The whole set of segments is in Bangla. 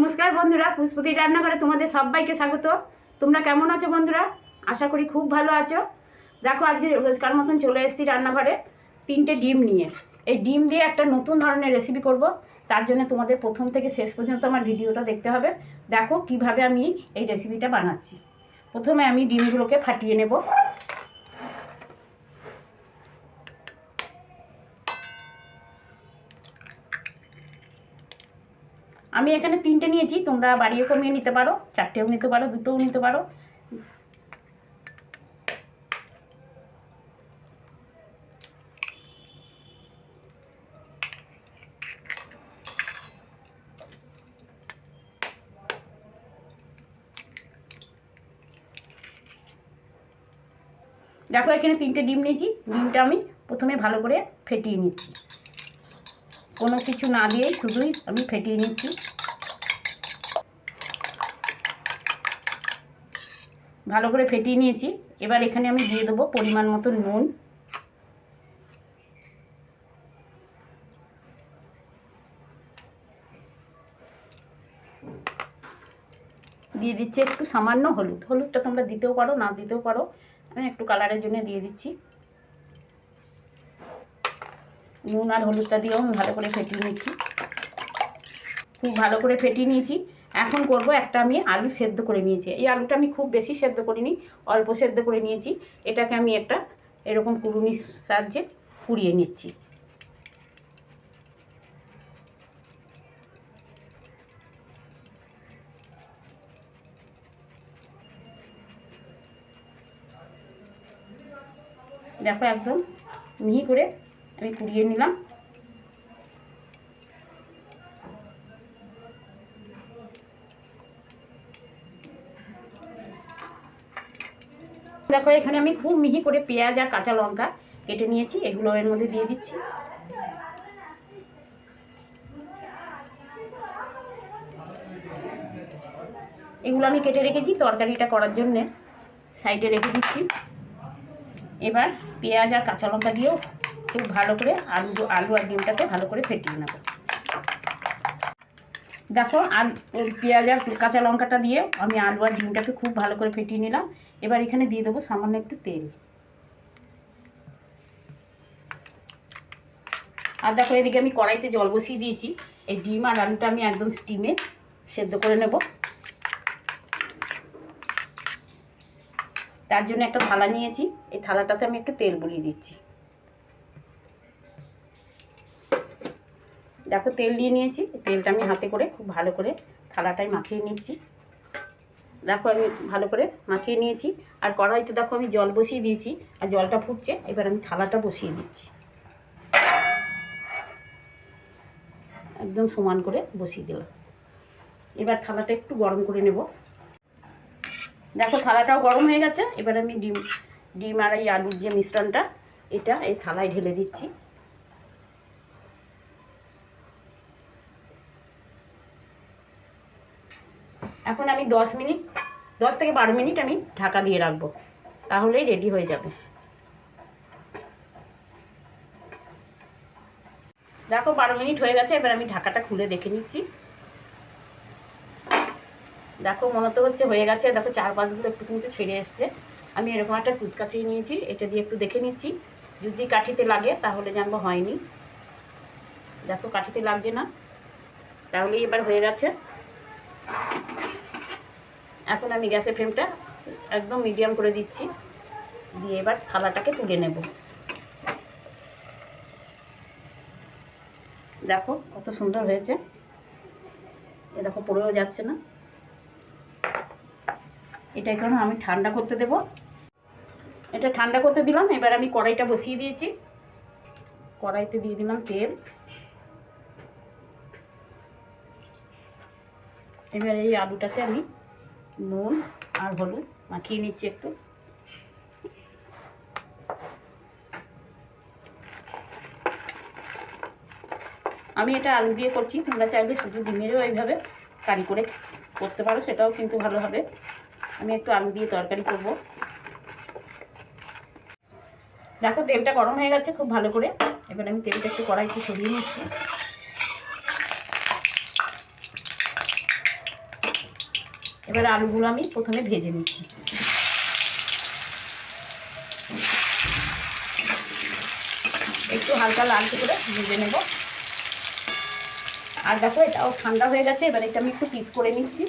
নমস্কার বন্ধুরা পুষ্পতি রান্নাঘরে তোমাদের সবাইকে স্বাগত। তোমরা কেমন আছো বন্ধুরা? আশা করি খুব ভালো আছো। দেখো, আজকে রোজকার মতন চলে এসেছি রান্নাঘরে তিনটে ডিম নিয়ে। এই ডিম দিয়ে একটা নতুন ধরনের রেসিপি করব। তার জন্য তোমাদের প্রথম থেকে শেষ পর্যন্ত আমার ভিডিওটা দেখতে হবে। দেখো, কীভাবে আমি এই রেসিপিটা বানাচ্ছি। প্রথমে আমি ডিমগুলোকে ফাটিয়ে নেব। আমি এখানে তিনটে নিয়েছি, তোমরা বাড়িয়ে কমিয়ে নিতে পারো, চারটেও নিতে পারো, দুটোও নিতে পারো। দেখো, এখানে তিনটে ডিম নিয়েছি, ডিমটা আমি প্রথমে ভালো করে ফেটিয়ে নিচ্ছি। কোনো কিছু না দিয়েই শুধুই আমি ফেটিয়ে নিচ্ছি। ভালো করে ফেটিয়ে নিয়েছি। এবার এখানে আমি দিয়ে দেবো পরিমাণ মতো নুন। দিয়ে দিচ্ছি একটু সামান্য হলুদ। হলুদটা তোমরা দিতেও পারো, না দিতেও পারো। আমি একটু কালারের জন্য দিয়ে দিচ্ছি। নুন আর হলুদটা দিয়েও আমি ভালো করে ফেটিয়ে নিচ্ছি। খুব ভালো করে ফেটিয়ে নিয়েছি। এখন করব একটা আমি আলু সেদ্ধ করে নিয়েছি। এই আলুটা আমি খুব বেশি সেদ্ধ করিনি, অল্প সেদ্ধ করে নিয়েছি। এটাকে আমি একটা এরকম কুড়ুনির সাহায্যে কুড়িয়ে নিচ্ছি। দেখো একদম মিহি করে আমি কুড়িয়ে নিলাম। দেখো, এখানে আমি খুব মিহি করে পেঁয়াজ আর কাঁচা লঙ্কা কেটে নিয়েছি, এগুলো এর মধ্যে দিয়ে দিচ্ছি। এগুলো আমি কেটে রেখেছি তরকারিটা করার জন্যে। সাইডে রেখে দিচ্ছি। এবার পেঁয়াজ আর কাঁচা লঙ্কা দিয়েও খুব ভালো করে আলু আলু আর ডিমটাকে ভালো করে ফেটিয়ে নেব। দেখো আর পেঁয়াজ আর কাঁচা লঙ্কাটা দিয়ে আমি আলু আর ডিমটাকে খুব ভালো করে ফেটিয়ে নিলাম। এবার এখানে দিয়ে দেবো সামান্য একটু তেল। আর দেখো, এদিকে আমি কড়াইতে জল বসিয়ে দিয়েছি। এই ডিম আর আলুটা আমি একদম স্টিমে সেদ্ধ করে নেব। তার জন্য একটা থালা নিয়েছি। এই থালাটাতে আমি একটু তেল বলিয়ে দিচ্ছি। দেখো তেল দিয়ে নিয়েছি। তেলটা আমি হাতে করে খুব ভালো করে থালাটায় মাখিয়ে নিচ্ছি। দেখো আমি ভালো করে মাখিয়ে নিয়েছি। আর কড়াইতে দেখো আমি জল বসিয়ে দিয়েছি আর জলটা ফুটছে। এবার আমি থালাটা বসিয়ে দিচ্ছি। একদম সমান করে বসিয়ে দিলাম। এবার থালাটা একটু গরম করে নেব। দেখো থালাটাও গরম হয়ে গেছে। এবার আমি ডিম ডিম আর এই আলুর যে মিশ্রণটা, এটা এই থালায় ঢেলে দিচ্ছি। এখন আমি দশ মিনিট, দশ থেকে বারো মিনিট আমি ঢাকা দিয়ে রাখব। তাহলেই রেডি হয়ে যাবে। দেখো বারো মিনিট হয়ে গেছে, এবার আমি ঢাকাটা খুলে দেখে নিচ্ছি। দেখো মনে তো হচ্ছে হয়ে গেছে, দেখো চারপাশগুলো একটু কিন্তু ছেড়ে এসছে। আমি এরকম একটা কাঠিয়ে নিয়েছি, এটা দিয়ে একটু দেখে নিচ্ছি। যদি কাঠিতে লাগে, তাহলে জানব হয়নি। দেখো কাঠিতে লাগছে না। তাহলেই এবার হয়ে গেছে। এখন আমি গ্যাসের ফ্লেমটা একদম মিডিয়াম করে দিচ্ছি। দিয়ে এবার থালাটাকে তুলে নেব। দেখো কত সুন্দর হয়েছে। এ দেখো পড়েও যাচ্ছে না। এটা এখন আমি ঠান্ডা করতে দেব। এটা ঠান্ডা করতে দিলাম, এবার আমি কড়াইটা বসিয়ে দিয়েছি। কড়াইতে দিয়ে দিলাম তেল। এবার এই আলুটাতে আমি নুন আর হলুদ মাখিয়ে নিচ্ছি একটু। আমি এটা আলু দিয়ে করছি, তোমরা চাইলে শুধু ডিমেরও এইভাবে কারি করে করতে পারো, সেটাও কিন্তু ভালো হবে। আমি একটু আলু দিয়ে তরকারি করব। দেখো তেলটা গরম হয়ে গেছে খুব ভালো করে। এবার আমি তেলটা একটু কড়াইতে সরিয়ে নিচ্ছি। এবার আলুগুলো আমি প্রথমে ভেজে নিচ্ছি। একটু হালকা লালচে করে ভেজে নেব। আর দেখো, এটাও ঠান্ডা হয়ে গেছে, এবার এটা আমি একটু পিস করে নিচ্ছি।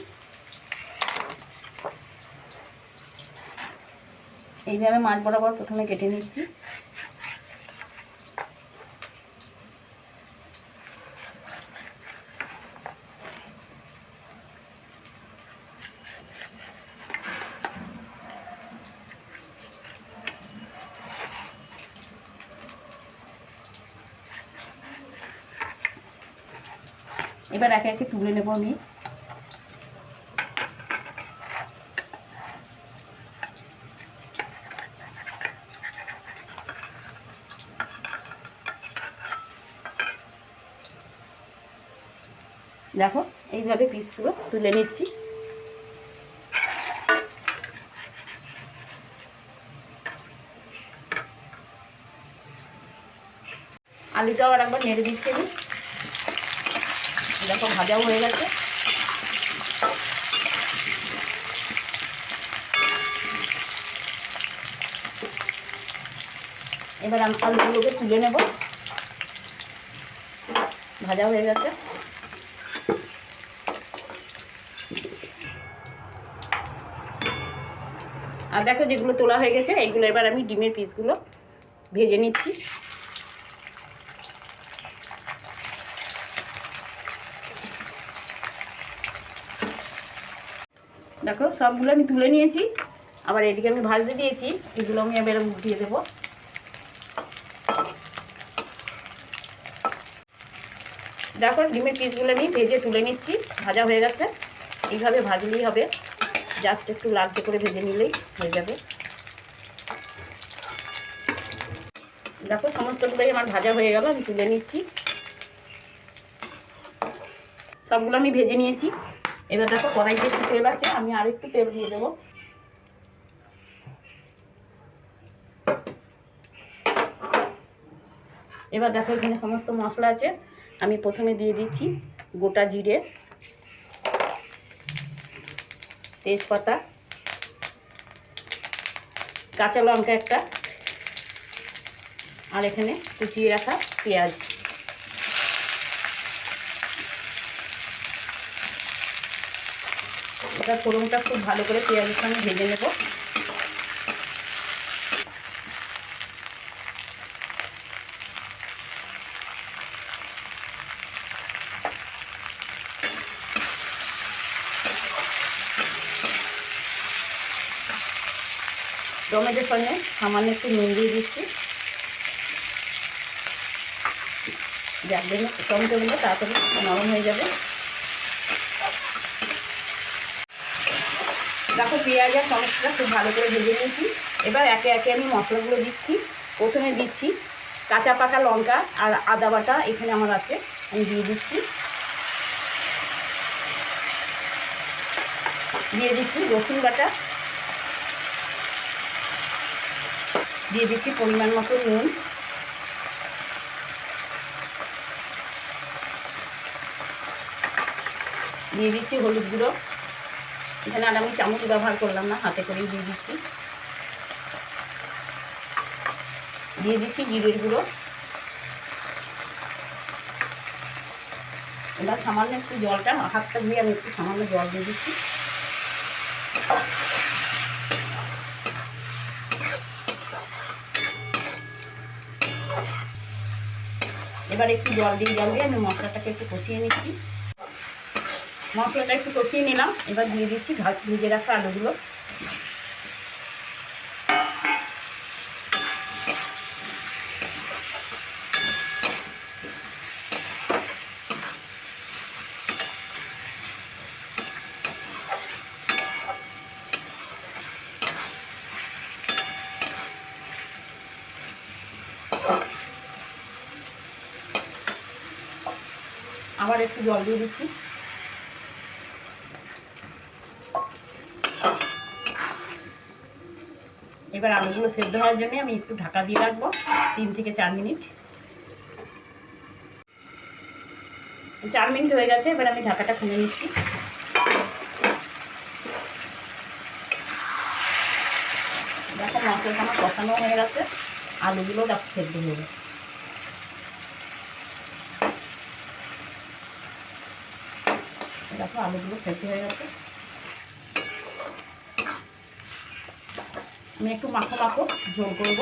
এইভাবে মাছ বরাবর প্রথমে কেটে নিচ্ছি। এবার একে একে তুলে নেব আমি। দেখো, এইভাবে পিসগুলো তুলে নিচ্ছি। আলুটাও আর একবার নেড়ে দিচ্ছি আমি। দেখো ভাজাও হয়ে গেছে। এবার আমি আলুগুলোকে তুলে নেব। ভাজা হয়ে গেছে। আর দেখো যেগুলো তোলা হয়ে গেছে, এইগুলো এবার আমি ডিমের পিসগুলো ভেজে নিচ্ছি। দেখো, সবগুলো আমি তুলে নিয়েছি। আবার এদিকে আমি ভাজতে দিয়েছি, এগুলো আমি এবার উঠিয়ে দেবো। দেখো, ডিমের পিসগুলো আমি ভেজে তুলে নিচ্ছি, ভাজা হয়ে গেছে। এইভাবে ভাজলেই হবে। জাস্ট একটু লালচে করে ভেজে নিলেই হয়ে যাবে। দেখো, সমস্তগুলোই আমার ভাজা হয়ে গেল, আমি তুলে নিচ্ছি। সবগুলো আমি ভেজে নিয়েছি। এবার দেখো কড়াইতে একটু তেল আছে, আমি আর একটু তেল দিয়ে দেবো। এবার দেখো এখানে সমস্ত মশলা আছে, আমি প্রথমে দিয়ে দিচ্ছি গোটা জিরে, তেজপাতা, কাঁচা লঙ্কা একটা, আর এখানে কুচিয়ে রাখা পেঁয়াজ। এটা ফোড়নটা খুব ভালো করে পেঁয়াজের সঙ্গে ভেজে নেব। টমেটোর সঙ্গে সামান্য একটু নুন দিয়ে দিচ্ছি। যার জন্য টমেটোগুলো তাড়াতাড়ি নরম হয়ে যাবে। দেখো পেঁয়াজ আর টমেটোটা খুব ভালো করে ভেজে নিয়েছি। এবার একে একে আমি মশলাগুলো দিচ্ছি। প্রথমে দিচ্ছি কাঁচা পাকা লঙ্কা আর আদা বাটা এখানে আমার আছে, আমি দিয়ে দিচ্ছি। দিয়ে দিচ্ছি রসুন বাটা। দিয়ে দিচ্ছি পরিমাণ মতো নুন। দিয়ে দিচ্ছি হলুদ গুঁড়ো। এখানে আর আমি চামচ ব্যবহার করলাম না, হাতে করেই দিয়ে দিচ্ছি। দিয়ে দিচ্ছি জিরের গুঁড়ো। এবার সামান্য একটু জলটা, হাতটা ধুয়ে আমি একটু সামান্য জল দিয়ে দিচ্ছি। এবার একটু জল দিয়ে জল দিয়ে আমি মশলাটাকে একটু কষিয়ে নিচ্ছি। মশলাটা একটু কষিয়ে নিলাম। এবার দিয়ে দিচ্ছি ভিজে রাখা আলুগুলো। আবার একটু জল দিয়ে দিচ্ছি। এবার আলুগুলো সেদ্ধ হওয়ার জন্য আমি একটু ঢাকা দিয়ে রাখব, তিন থেকে চার মিনিট। চার মিনিট হয়ে গেছে, এবার আমি ঢাকাটা খুলে নিচ্ছি। দেখো মশলাটা আমার কষানো হয়ে গেছে, আলুগুলো দেখো সেদ্ধ হয়ে গেছে। দেখো আলুগুলো সেদ্ধ হয়ে গেছে। আমি একটু মাখো মাখো, ঝোল করব।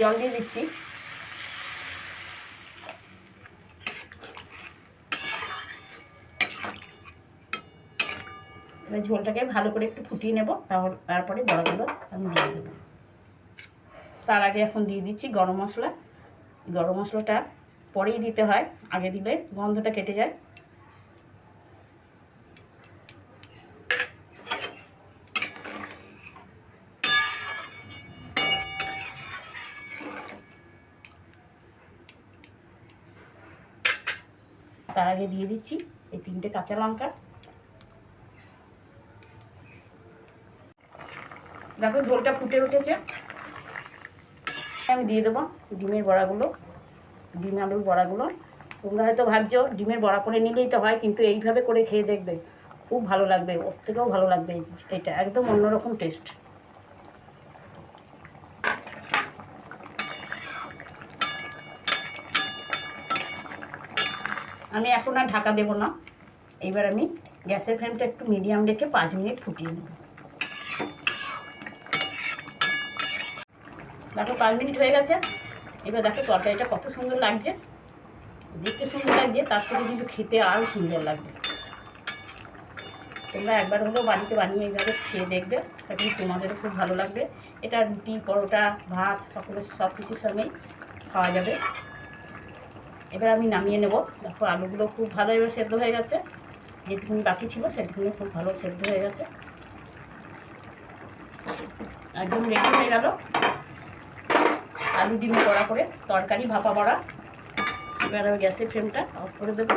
জল দিয়ে দিচ্ছি। ঝোলটাকে ভালো করে একটু ফুটিয়ে নেব তারপরে বড়াগুলো আমি দিয়ে দেবো। তার আগে এখন দিয়ে দিচ্ছি গরম মশলা। গরম মশলাটা পরেই দিতে হয়, আগে দিলে গন্ধটা কেটে যায়। তার আগে দিয়ে দিচ্ছি এই তিনটে কাঁচা লঙ্কা। দেখো ঝোলটা ফুটে উঠেছে। আমি দিয়ে দেবো ডিমের বড়াগুলো, ডিম আলুর বড়াগুলো। তোমরা হয়তো ভাবছ, ডিমের বড়া করে নিলেই তো হয়, কিন্তু এইভাবে করে খেয়ে দেখবে, খুব ভালো লাগবে, ওর থেকেও ভালো লাগবে, এটা একদম অন্যরকম টেস্ট আমি এখন আর ঢাকা দেবো না, এবার আমি গ্যাসের ফ্লেমটা একটু মিডিয়াম রেখে পাঁচ মিনিট ফুটিয়ে নেব। দেখো, পাঁচ মিনিট হয়ে গেছে। এবার দেখো, তরকারিটা কত সুন্দর লাগছে। দেখতে সুন্দর লাগছে, তার থেকে কিন্তু খেতে আরও সুন্দর লাগবে। তোমরা একবার হলেও বাড়িতে বানিয়ে এইভাবে খেয়ে দেখবে। সেটা তোমাদেরও খুব ভালো লাগবে। এটা রুটি, পরোটা, ভাত, সকলের সব কিছুর সঙ্গেই খাওয়া যাবে। এবার আমি নামিয়ে নেব। দেখো, আলুগুলো খুব ভালো এবার সেদ্ধ হয়ে গেছে। যেটুকুনি বাকি ছিল সেটুকুনি খুব ভালো সেদ্ধ হয়ে গেছে। একদম রেডি হয়ে গেল। আলু ডিমে বড়া করে তরকারি, ভাপা বড়া। এবার আমি গ্যাসের ফ্লেমটা অফ করে দেব।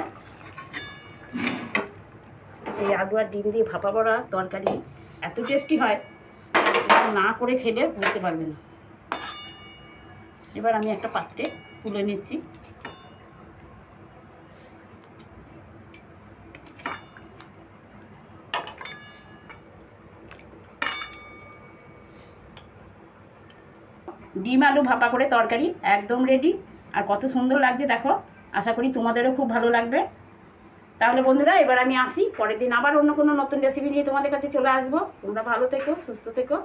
এই আলু আর ডিম দিয়ে ভাপা বড়া, তরকারি এত টেস্টি হয় না করে খেলে বুঝতে পারবে না। এবার আমি একটা পাত্রে তুলে নিচ্ছি। ডিম আলু ভাপা করে তরকারি, একদম রেডি আর কত সুন্দর লাগছে, দেখো। আশা করি তোমাদেরও খুব ভালো লাগবে। তাহলে বন্ধুরা, এবার আমি আসি। পরের দিন আবার অন্য কোনো নতুন রেসিপি নিয়ে তোমাদের কাছে চলে আসব। তোমরা ভালো থেকো, সুস্থ থেকো।